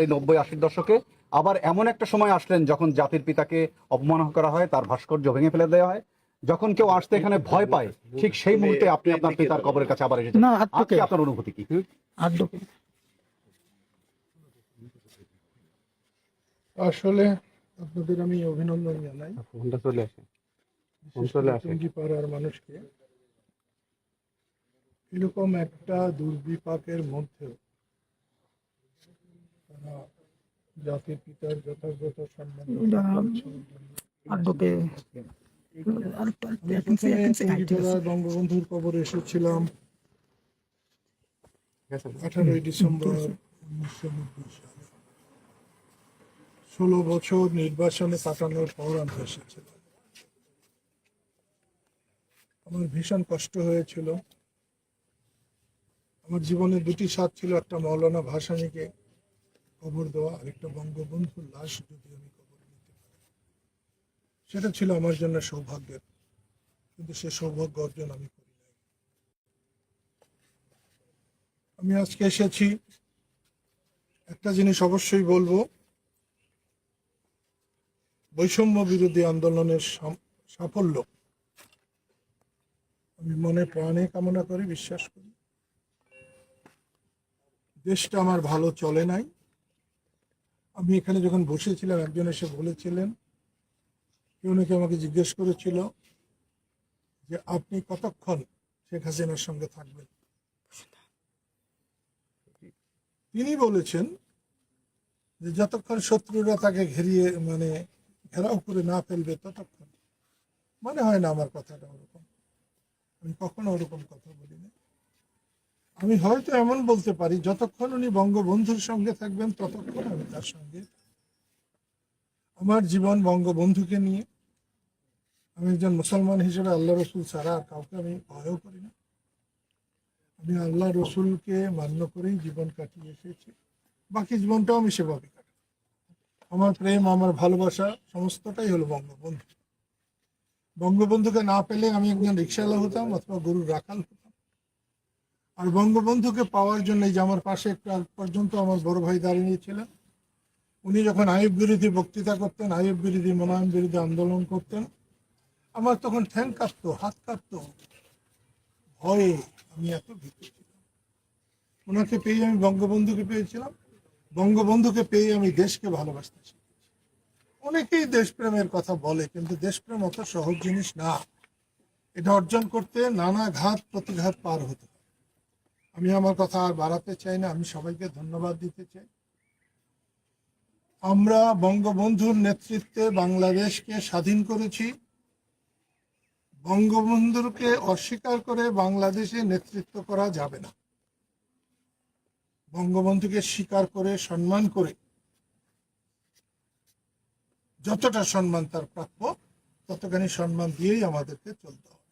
এই নব্বই আশির দশকে। আবার এমন একটা সময় আসলেন যখন জাতির পিতাকে অপমান করা হয় তার ভাস্কর্য ভেঙে ফেলে দেওয়া হয়। যখন কেউ আসতে এখানে ভয় পায় ঠিক সেই মুহূর্তে আপনি আপনার পিতার কবরের কাছে আবার এসেছেন। আজকে আপনার অনুভূতি কি? আসলে আপনাদের আমি অভিনন্দন জানাই। ফোনটা চলে আসে। ফোন চলে আসে। টুঙ্গিপাড়ার মানুষকে। এরকম একটা দুর্বিপাকের মধ্যেও তারা জাতির পিতার যথাযথ সম্মান। বঙ্গবন্ধুর কবরে এসেছিলাম। আঠারোই ডিসেম্বর উনিশশো নব্বই সালে ষোলো বছর নির্বাচনে কাটানোর পর আমি এসেছিলাম। আমার ভীষণ কষ্ট হয়েছিল। আমার জীবনে দুটি স্বাদ ছিল একটা মৌলানা ভাসানীকে কবর দেওয়া, আরেকটা বঙ্গবন্ধুর লাশ যদি আমি কবর নিতে পারি। সেটা ছিল আমার জন্য সৌভাগ্যের, কিন্তু সে সৌভাগ্য অর্জন আমি করি নাই। আমি আজকে এসেছি। একটা জিনিস অবশ্যই বলব, বৈষম্য বিরোধী আন্দোলনের সাফল্য। আমি মনে প্রাণে কামনা করি, বিশ্বাস করি। দেশটা আমার ভালো চলে নাই। আমি এখানে যখন বসেছিলাম, একজন এসে বলেছিলেন কেউ নাকি আমাকে জিজ্ঞেস করেছিল যে, আপনি কতক্ষণ শেখ হাসিনার সঙ্গে থাকবেন? তিনি বলেছেন যে, যতক্ষণ শত্রুরা তাকে ঘেরিয়ে মানে ঘেরাও করে না ফেলবে, ততক্ষণ। মনে হয় না আমার কথাটা ওরকম। আমি কখনো ওরকম কথা বলি না আমি হয়তো এমন বলতে পারি, যতক্ষণ উনি বঙ্গবন্ধুর সঙ্গে থাকবেন, ততক্ষণ আমি তার সঙ্গে আমার জীবন বঙ্গবন্ধুকে নিয়ে। আমি একজন মুসলমান হিসেবে আল্লাহ রসুল ছাড়া আর কাউকে আমি ভয়ও করি না। আমি আল্লাহ রসুলকে মান্য করেই জীবন কাটিয়ে এসেছি। বাকি জীবনটাও আমি সেভাবে কাটাই আমার প্রেম, আমার ভালোবাসা, সমস্তটাই হলো বঙ্গবন্ধু। বঙ্গবন্ধুকে না পেলে আমি একজন রিক্সাওয়ালা হতাম অথবা গরুর রাখাল হতাম। আর বঙ্গবন্ধুকে পাওয়ার জন্য যে আমার পাশে একটা পর্যন্ত আমার বড় ভাই দাঁড়িয়েছিলেন উনি যখন আইব বিরোধী বক্তৃতা করতেন আইব বিরোধী মনোনয়ন বিরোধী আন্দোলন করতেন, আমার তখন ঠ্যাং কাঁপতো, হাত কাঁপতো। ভয়ে আমি এত ভীত ছিলাম। ওনাকে পেয়ে আমি বঙ্গবন্ধুকে পেয়েছিলাম। বঙ্গবন্ধুকে পেয়ে আমি দেশকে ভালোবাসতে শিখেছি। অনেকেই দেশপ্রেমের কথা বলে, কিন্তু দেশপ্রেম অত সহজ জিনিস না। এটা অর্জন করতে নানা ঘাত, প্রতিঘাত পার হতে আমি আমার কথা আর বাড়াতে চাই না, আমি সবাইকে ধন্যবাদ দিতে চাই। আমরা বঙ্গবন্ধুর নেতৃত্বে বাংলাদেশকে স্বাধীন করেছি। বঙ্গবন্ধুকে অস্বীকার করে বাংলাদেশে নেতৃত্ব করা যাবে না। বঙ্গবন্ধুকে স্বীকার করে, সম্মান করে, যতটা সম্মান তার প্রাপ্য, ততখানি সম্মান দিয়েই আমাদেরকে চলতে হবে।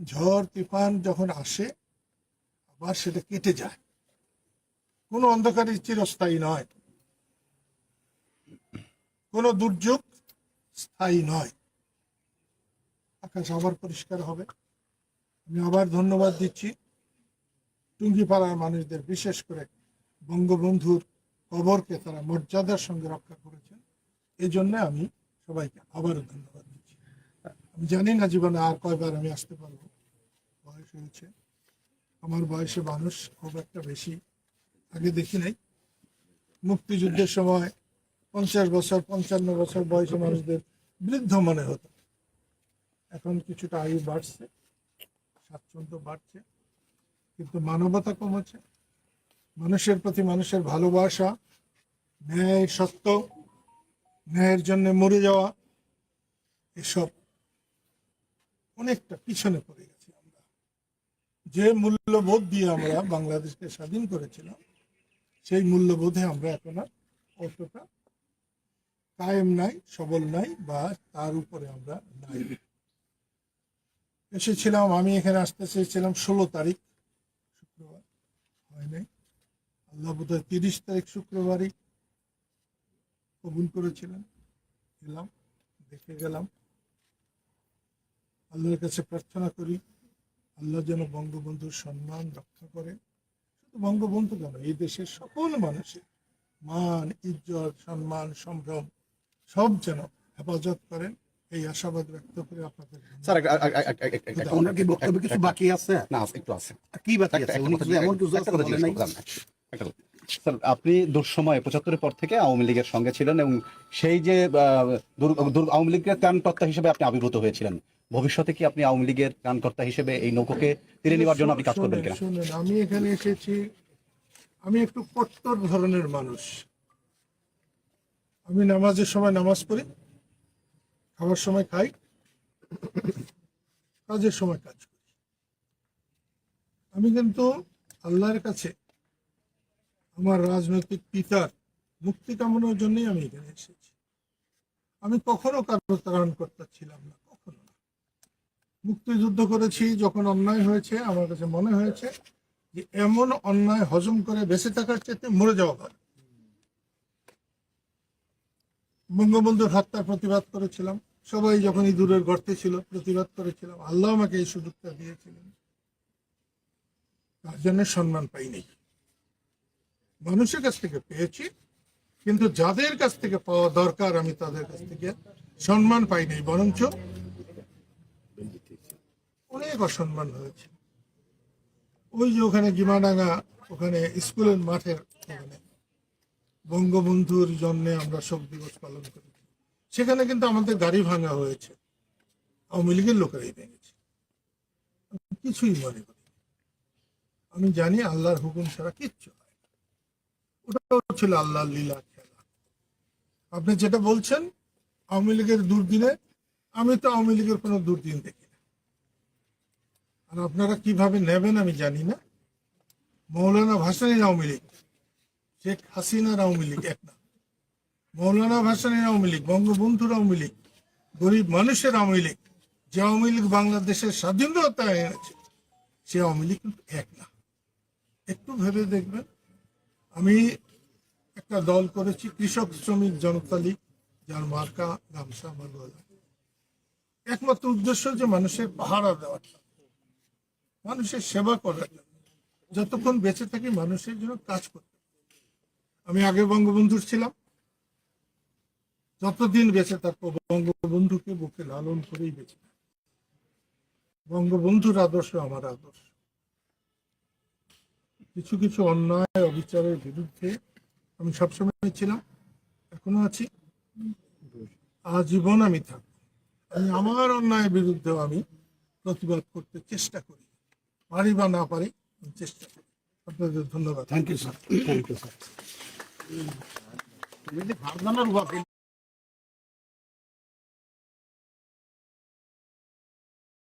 ঝড়, তুফান যখন আসে আবার সেটা কেটে যায়। কোনো অন্ধকারই চিরস্থায়ী নয়। কোনো দুর্যোগ স্থায়ী নয়। আকাশ আবার পরিষ্কার হবে। আমি আবার ধন্যবাদ দিচ্ছি টুঙ্গিপাড়ার মানুষদের, বিশেষ করে বঙ্গবন্ধুর কবরকে তারা মর্যাদার সঙ্গে রক্ষা করেছেন। এই জন্য আমি সবাইকে আবারও ধন্যবাদ দিচ্ছি। আমি জানি না জীবনে আর কয়বার আমি আসতে পারব। বয়স হয়েছে। আমার বয়সে মানুষ খুব একটা বেশি আগে দেখি নাই। মুক্তিযুদ্ধের সময় পঞ্চাশ বছর, পঞ্চান্ন বছর বয়সে মানুষদের বৃদ্ধ মনে হতো। এখন কিছুটা আয়ু বাড়ছে, স্বাচ্ছন্দ্য বাড়ছে, কিন্তু মানবতা কমেছে। মানুষের প্রতি মানুষের ভালোবাসা, ন্যায় সত্য, ন্যায়ের জন্য মরে যাওয়া, এসব অনেকটা পিছনে পড়ে যে মূল্যবোধ দিয়ে আমরা বাংলাদেশকে স্বাধীন করেছিলাম, সেই মূল্যবোধে আমরা এখন আর অতটা কায়েম নাই, সবল নাই বা তার উপরে আমরা নাই। এসেছিলাম, আমি এখানে আসতে চেয়েছিলাম ষোলো তারিখ, শুক্রবার। হয় নাই। আল্লাহ বোধ হয় তিরিশ তারিখ শুক্রবারই কবুল করেছিলেন। এলাম, দেখে গেলাম। আল্লাহর কাছে প্রার্থনা করি আল্লাহ যেন বঙ্গবন্ধুর সম্মান রক্ষা করে শুধু বঙ্গবন্ধু কেন এই দেশের সকল মানুষের মান ইজ্জত সম্মান সম্ভ্রম সব যেন হেফাজত করেন এই আশাবাদ ব্যক্ত করে আপনাদের স্যার ওনার কি বক্তব্য কিছু বাকি আছে না একটু আছে কি বাকি আছে উনি এমন কিছু। একটা কথা। স্যার আপনি দুঃসময়ে পঁচাত্তরের পর থেকে আওয়ামী লীগের সঙ্গে ছিলেন এবং সেই যে আওয়ামী লীগের ত্রাণকর্তা হিসেবে আপনি আবির্ভূত হয়েছিলেন। ভবিষ্যতে কি আপনি আওয়ামী লীগের ত্রাণকর্তা হিসেবে এই নৌকোকে তীরে নেওয়ার জন্য আপনি কাজ করবেন কিনা? শুনেন আমি এখানে এসেছি আমি একটু কট্টর ধরনের মানুষ। আমি নামাজের সময় নামাজ পড়ি খাওয়ার সময় খাই কাজের সময় কাজ করি। আমি কিন্তু আল্লাহর কাছে আমার রাজনৈতিক পিতার মুক্তি কামনার জন্যই আমি এখানে এসেছি। আমি কখনো কারও ত্রাণ করতে ছিলাম না, কখনো না। মুক্তিযুদ্ধ করেছি যখন অন্যায় হয়েছে, আমার কাছে মনে হয়েছে যে এমন অন্যায় হজম করে বেঁচে থাকার চেয়ে মরে যাওয়া ভালো। বঙ্গবন্ধুর হত্যার প্রতিবাদ করেছিলাম। সবাই যখন ইঁদুরের গর্তে ছিল, প্রতিবাদ করেছিলাম। আল্লাহ আমাকে এই সুযোগটা দিয়েছিলেন। তার জন্য সম্মান পাইনি। মানুষের কাছ থেকে পেয়েছি, কিন্তু যাদের কাছ থেকে পাওয়া দরকার আমি তাদের কাছ থেকে সম্মান পাইনি বরঞ্চ অনেক অসম্মান হয়েছে। ওই যে ওখানে গিমাডাঙ্গা, ওখানে স্কুলের মাঠের বঙ্গবন্ধুর জন্য আমরা শোক দিবস পালন করি সেখানে কিন্তু আমাদের গাড়ি ভাঙা হয়েছে, আওয়ামী লীগের লোকেরাই ভেঙেছে। কিছুই মনে করি আমি জানি আল্লাহর হুকুম ছাড়া কিচ্ছু। ওটাও ছিল আল্লাহর লীলা খেলা। আপনি যেটা বলছেন, আওয়ামী লীগের দুর্দিনে, আমি তো আওয়ামী লীগের কোনো দুর্দিন দেখি না। আর আপনারা কীভাবে নেবেন আমি জানি না। মৌলানা ভাসানীর আওয়ামী লীগ, শেখ হাসিনার আওয়ামী লীগ এক না। মৌলানা ভাসানীর আওয়ামী লীগ, বঙ্গবন্ধুর আওয়ামী লীগ, গরিব মানুষের আওয়ামী লীগ, যে আওয়ামী লীগ বাংলাদেশের স্বাধীনতা এনেছে, সে আওয়ামী লীগ কিন্তু এক না। একটু ভেবে দেখবেন আমি একটা দল করেছি, কৃষক শ্রমিক জনতা লীগ, যার মার্কা গামছা আমার গলা একমাত্র উদ্দেশ্য যে মানুষের পাহারা দেওয়াটা মানুষের সেবা করার জন্য। যতক্ষণ বেঁচে থাকি মানুষের জন্য কাজ করতে আমি আগে বঙ্গবন্ধুর ছিলাম। যতদিন বেঁচে থাকব, বঙ্গবন্ধুকে বুকে লালন করেই বেঁচে। বঙ্গবন্ধুর আদর্শ আমার আদর্শ। কিছু কিছু অন্যায় অবিচারের বিরুদ্ধে আমি সবসময় ছিলাম এখনও আছি। আজীবন আমি থাকব। আমি আমার অন্যায়ের বিরুদ্ধেও আমি প্রতিবাদ করতে চেষ্টা করি। পারি বা না পারি আমি চেষ্টা করি। আপনাদের ধন্যবাদ। Thank you sir thank you sir